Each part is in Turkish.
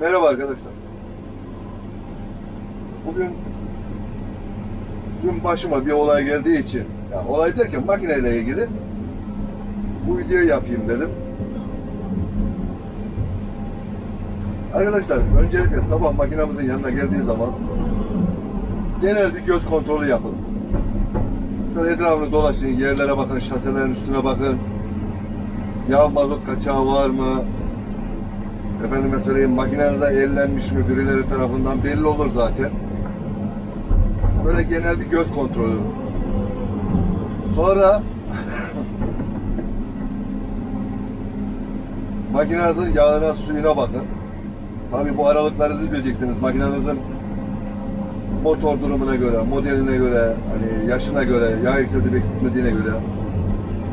Merhaba arkadaşlar. Bugün dün başıma bir olay geldiği için, ya olay derken makineyle ilgili bu videoyu yapayım dedim. Arkadaşlar öncelikle sabah makinamızın yanına geldiği zaman genel bir göz kontrolü yapın. Şöyle etrafını dolaşın, yerlere bakın, şaselerin üstüne bakın. Yağ mazot kaçağı var mı? Efendime söyleyeyim makinenize ellenmiş mi birileri tarafından belli olur zaten. Böyle genel bir göz kontrolü. Sonra makinenizin yağına suyuna bakın. Tabii bu aralıkları siz bileceksiniz. Makinenizin motor durumuna göre, modeline göre, hani yaşına göre, yağ eksildi bekletmediğine göre.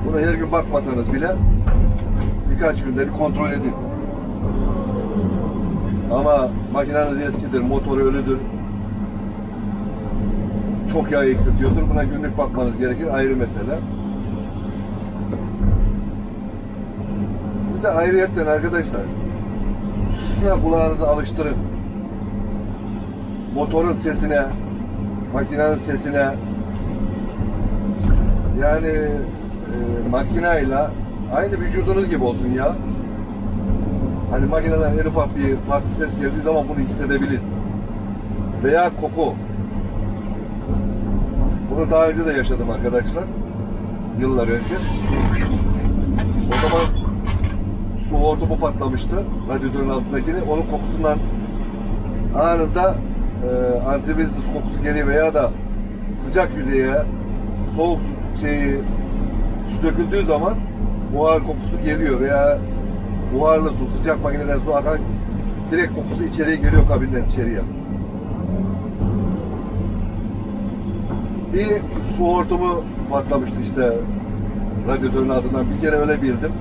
Bunu her gün bakmasanız bile birkaç günde bir kontrol edin. Ama makineniz eskidir, motoru ölüdür. Çok yağ eksiltiyordur. Buna günlük bakmanız gerekir. Ayrı mesele. Bir de ayrıyetten arkadaşlar şuna kulağınızı alıştırın. Motorun sesine, makinenin sesine yani e, makinayla aynı vücudunuz gibi olsun ya. Hani makineden en ufak bir farklı ses geldiği zaman bunu hissedebilin. Veya koku. Bunu daha önce de yaşadım arkadaşlar. Yıllar önce. O zaman su hortumu patlamıştı. Radyatörün altındakini. Onun kokusundan anında e, antibiyotik su kokusu geliyor veya da sıcak yüzeye soğuk su, şeyi su döküldüğü zaman buhar kokusu geliyor veya buharlı su, sıcak makineden su akan direkt kokusu içeriye geliyor kabinden içeriye. Bir su hortumu patlamıştı işte radyatörün altından. Bir kere öyle bildim.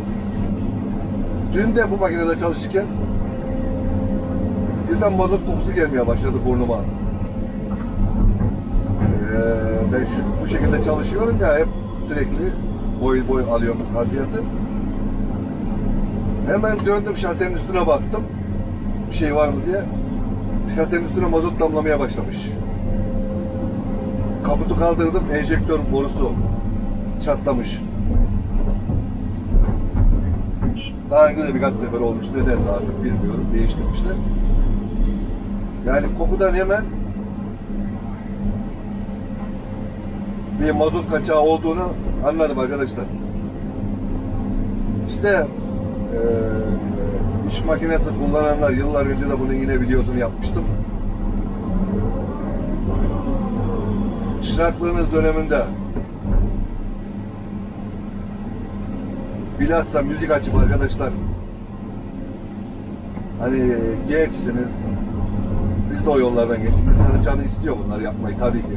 Dün de bu makinede çalışırken birden mazot kokusu gelmeye başladı burnuma. Ee, ben şu, bu şekilde çalışıyorum ya hep sürekli boy boy alıyorum harfiyatı. Hemen döndüm şasenin üstüne baktım. Bir şey var mı diye. Şasenin üstüne mazot damlamaya başlamış. Kaputu kaldırdım, enjektör borusu çatlamış. Daha önce de birkaç sefer olmuş. Nedense artık bilmiyorum. Değiştirmişler. Yani kokudan hemen bir mazot kaçağı olduğunu anladım arkadaşlar. İşte eee iş makinesi kullananlar yıllar önce de bunun yine videosunu yapmıştım. Çıraklığınız döneminde bilhassa müzik açıp arkadaşlar hani gençsiniz biz de o yollardan geçtik. İnsanın canı istiyor bunları yapmayı tabii ki.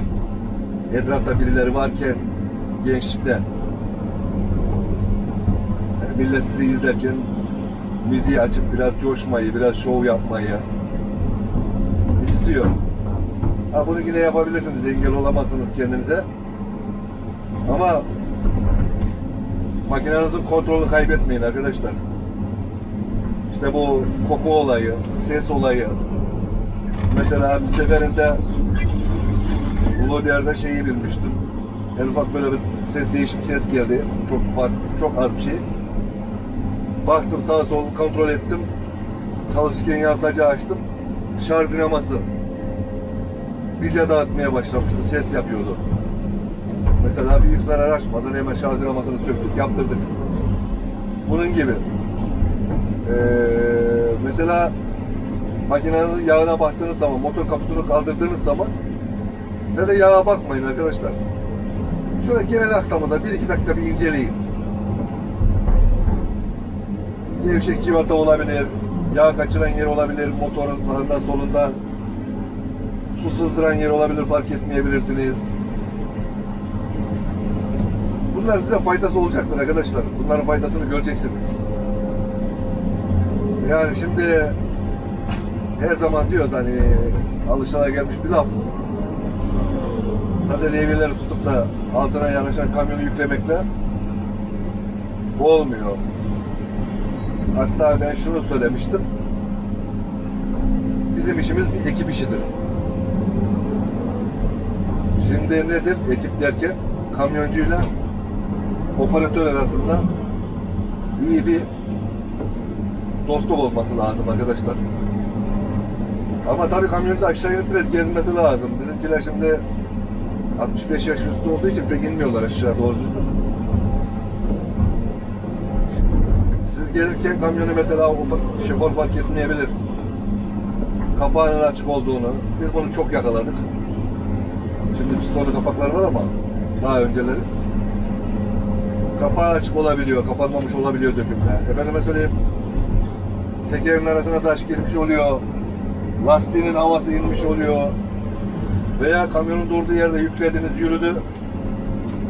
Etrafta birileri varken gençlikte millet sizi izlerken müziği açıp biraz coşmayı, biraz şov yapmayı istiyor. Ha bunu yine yapabilirsiniz, engel olamazsınız kendinize. Ama makinenizin kontrolünü kaybetmeyin arkadaşlar. İşte bu koku olayı, ses olayı. Mesela bir seferinde Uludiyar'da şeyi bilmiştim. En ufak böyle bir ses değişik bir ses geldi. Çok fark, çok az bir şey. Baktım sağa sol kontrol ettim. Çalışırken yansıcı açtım. Şarj dinaması bilya dağıtmaya başlamıştı. Ses yapıyordu. Mesela büyük zarar açmadan hemen şarj dinamasını söktük, yaptırdık. Bunun gibi. Ee, mesela makinenizin yağına baktığınız zaman, motor kaputunu kaldırdığınız zaman size de yağa bakmayın arkadaşlar. Şöyle genel aksamında 1-2 dakika bir inceleyin. Gevşek civata olabilir, yağ kaçıran yer olabilir, motorun sağından solundan su sızdıran yer olabilir, fark etmeyebilirsiniz. Bunlar size faydası olacaktır arkadaşlar. Bunların faydasını göreceksiniz. Yani şimdi her zaman diyoruz hani alışana gelmiş bir laf. Sadece levyeleri tutup da altına yanaşan kamyonu yüklemekle olmuyor. Hatta ben şunu söylemiştim. Bizim işimiz bir ekip işidir. Şimdi nedir ekip derken kamyoncuyla operatör arasında iyi bir dostluk olması lazım arkadaşlar. Ama tabii kamyoncu da aşağı inip biraz gezmesi lazım. Bizimkiler şimdi 65 yaş üstü olduğu için pek inmiyorlar aşağı doğru düzgün. Gelirken kamyonu mesela şoför fark etmeyebilir. Kapağının açık olduğunu. Biz bunu çok yakaladık. Şimdi pistolü kapaklar var ama daha önceleri. Kapağı açık olabiliyor, kapanmamış olabiliyor dökümler. Efendime söyleyeyim, tekerin arasına taş girmiş oluyor, lastiğinin havası inmiş oluyor veya kamyonun durduğu yerde yüklediniz, yürüdü,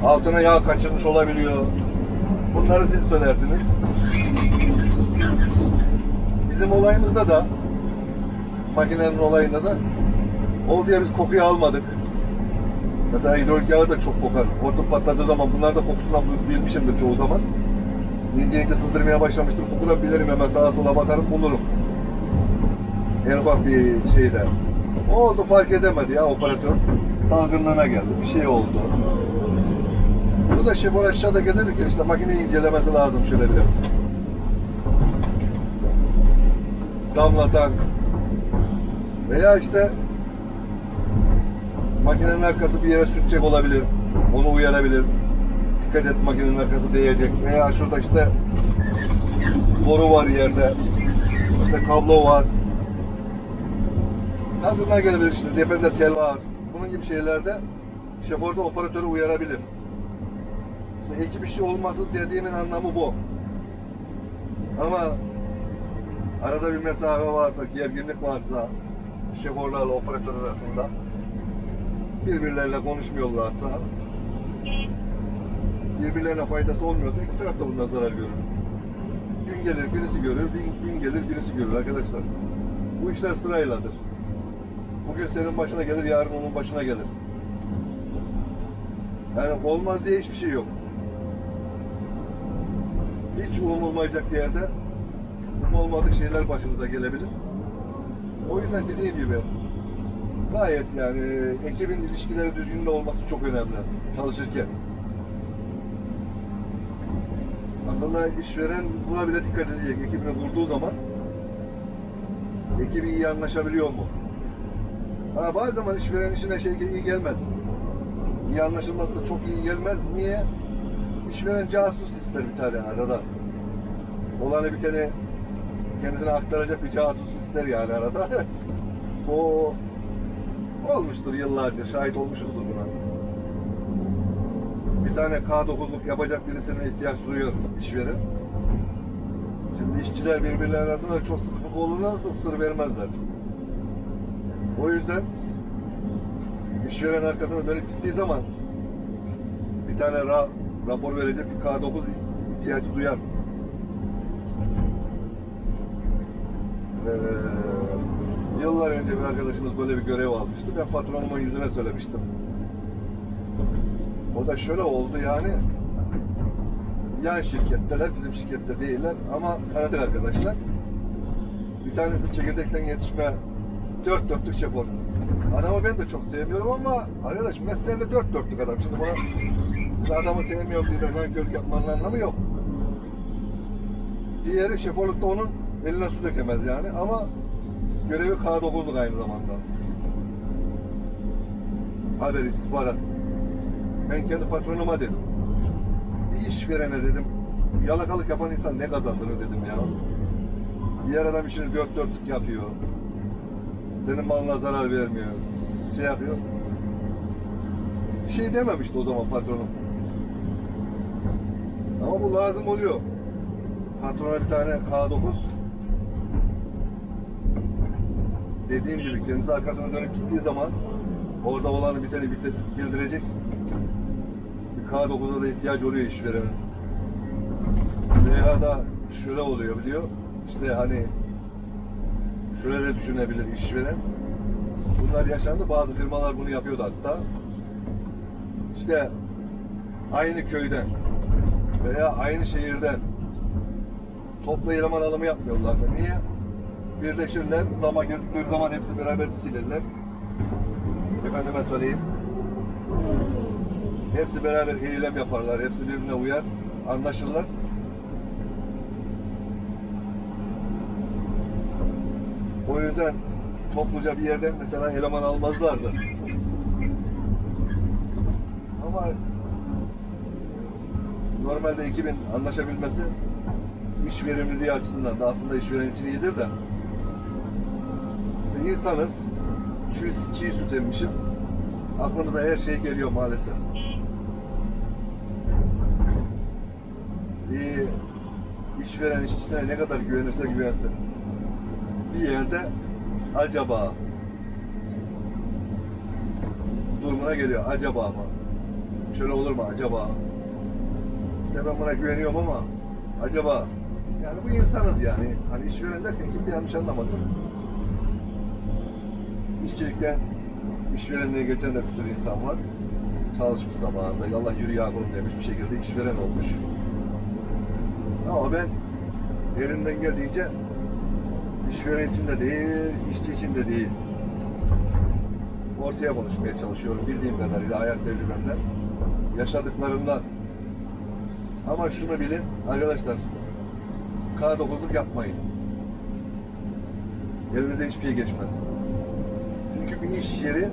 altına yağ kaçırmış olabiliyor. Bunları siz söylersiniz. Bizim olayımızda da makinenin olayında da oldu diye biz kokuyu almadık. Mesela hidrolik yağı da çok kokar. Hortum patladığı zaman bunlar da kokusundan bilmişimdir çoğu zaman. İnce ince sızdırmaya başlamıştır. Kokudan bilirim hemen sağa sola bakarım bulurum. En ufak bir şeyde. Oldu fark edemedi ya operatör. Dalgınlığına geldi. Bir şey oldu. Bu da şoför aşağıda gelirken işte makineyi incelemesi lazım şöyle biraz. Damlatan veya işte makinenin arkası bir yere sürtecek olabilir. Onu uyarabilir. Dikkat et makinenin arkası değecek. Veya şurada işte boru var yerde. İşte kablo var. Aklına gelebilir işte. Tepende tel var. Bunun gibi şeylerde şoförde operatörü uyarabilir. İşte ekip işi olması dediğimin anlamı bu. Ama arada bir mesafe varsa, gerginlik varsa şoförlerle operatör arasında birbirleriyle konuşmuyorlarsa birbirlerine faydası olmuyorsa iki taraf da bundan zarar görür. Gün gelir birisi görür, gün, gün gelir birisi görür arkadaşlar. Bu işler sırayladır. Bugün senin başına gelir, yarın onun başına gelir. Yani olmaz diye hiçbir şey yok. Hiç umulmayacak yerde olmadık şeyler başınıza gelebilir. O yüzden dediğim gibi gayet yani ekibin ilişkileri düzgün de olması çok önemli çalışırken. Aslında işveren buna bile dikkat edecek ekibini kurduğu zaman ekibi iyi anlaşabiliyor mu? Ha, bazı zaman işveren işine şey iyi gelmez. İyi anlaşılması da çok iyi gelmez. Niye? İşveren casus ister bir tane arada. Olanı bir tane kendisine aktaracak bir casus ister yani arada. o olmuştur yıllarca. Şahit olmuşuzdur buna. Bir tane K9'luk yapacak birisine ihtiyaç duyuyor işveren. Şimdi işçiler birbirleri arasında çok sıkı olurlarsa sır vermezler. O yüzden işveren arkasına dönüp gittiği zaman bir tane ra rapor verecek bir K9 iht- ihtiyacı duyar. Ee, yıllar önce bir arkadaşımız böyle bir görev almıştı. Ben patronumun yüzüne söylemiştim. O da şöyle oldu yani yan şirketteler, bizim şirkette değiller ama tanıdık arkadaşlar. Bir tanesi çekirdekten yetişme dört dörtlük şoför. Adamı ben de çok sevmiyorum ama arkadaş mesleğinde dört dörtlük adam. Şimdi bana "Ben adamı sevmiyorum diye de nankörlük yapmanın anlamı yok. Diğeri şoförlükte onun eline su dökemez yani ama görevi K9'luk aynı zamanda. Haber istihbarat. Ben kendi patronuma dedim. Bir işverene dedim. Yalakalık yapan insan ne kazandırır dedim ya. Diğer adam işini dört dörtlük yapıyor. Senin malına zarar vermiyor. Şey yapıyor. Şey dememişti o zaman patronum. Ama bu lazım oluyor. Patrona bir tane K9 dediğim gibi kendisi arkasına dönüp gittiği zaman orada olanı biteni bitir, bildirecek bir K9'a da ihtiyaç oluyor işverenin. Veya da şöyle oluyor biliyor. İşte hani şöyle de düşünebilir işveren. Bunlar yaşandı. Bazı firmalar bunu yapıyordu hatta. İşte aynı köyden veya aynı şehirden toplu eleman alımı yapmıyorlardı. Niye? Birleşirler. Zaman geldikleri zaman hepsi beraber dikilirler. Efendime söyleyeyim. Hepsi beraber eylem yaparlar. Hepsi birbirine uyar. Anlaşırlar. O yüzden topluca bir yerden mesela eleman almazlardı. Ama normalde ekibin anlaşabilmesi iş verimliliği açısından da aslında işveren için iyidir de insanız çiğ, çiğ süt emmişiz aklımıza her şey geliyor maalesef. Bir işveren işçisine ne kadar güvenirse güvensin. Bir yerde acaba durumuna geliyor acaba mı? Şöyle olur mu acaba? İşte ben buna güveniyorum ama acaba? Yani bu insanız yani. Hani işveren derken kimse yanlış anlamasın. İşçilikten işverenliğe geçen de bir sürü insan var. Çalışmış zamanında Allah yürü ya kulum demiş bir şekilde işveren olmuş. Ama ben elimden geldiğince işveren için de değil, işçi için de değil. Ortaya konuşmaya çalışıyorum bildiğim kadarıyla hayat tecrübemden, yaşadıklarımdan. Ama şunu bilin arkadaşlar. K9'luk yapmayın. Elinize hiçbir şey geçmez. Çünkü bir iş yeri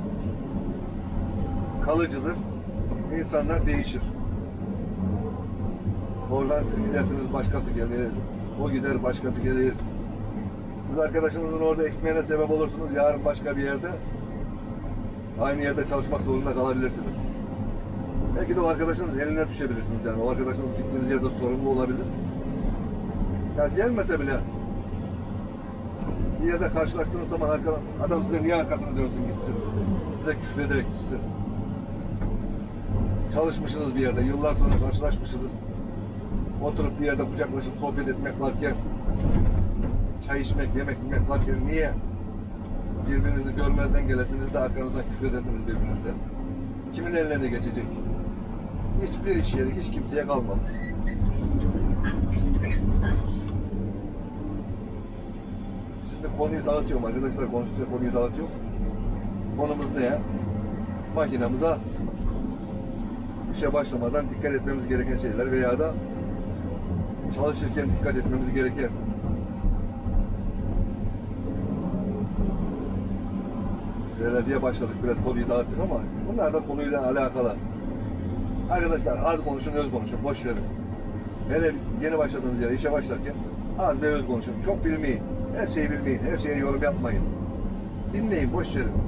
kalıcıdır. İnsanlar değişir. Oradan siz gidersiniz başkası gelir. O gider başkası gelir. Siz arkadaşınızın orada ekmeğine sebep olursunuz. Yarın başka bir yerde aynı yerde çalışmak zorunda kalabilirsiniz. Belki de o arkadaşınız eline düşebilirsiniz yani. O arkadaşınız gittiğiniz yerde sorumlu olabilir. Ya gelmese bile bir yerde karşılaştığınız zaman arkadan adam size niye arkasını dönsün gitsin. Size küfrederek gitsin. Çalışmışsınız bir yerde, yıllar sonra karşılaşmışsınız. Oturup bir yerde kucaklaşıp sohbet etmek varken çay içmek, yemek yemek varken niye birbirinizi görmezden gelesiniz de arkanızdan küfredesiniz birbirinize? Kimin ellerine geçecek? Hiçbir iş yeri hiç kimseye kalmaz. Şimdi konuyu dağıtıyorum arkadaşlar konuştukça konuyu dağıtıyorum. Konumuz ne ya? Makinamıza işe başlamadan dikkat etmemiz gereken şeyler veya da çalışırken dikkat etmemiz gereken şeyler diye başladık biraz konuyu dağıttık ama bunlar da konuyla alakalı. Arkadaşlar az konuşun öz konuşun boş verin. Hele yeni başladığınız yere işe başlarken az ve öz konuşun. Çok bilmeyin. Her şeyi bilmeyin. Her şeye yorum yapmayın. Dinleyin boş verin.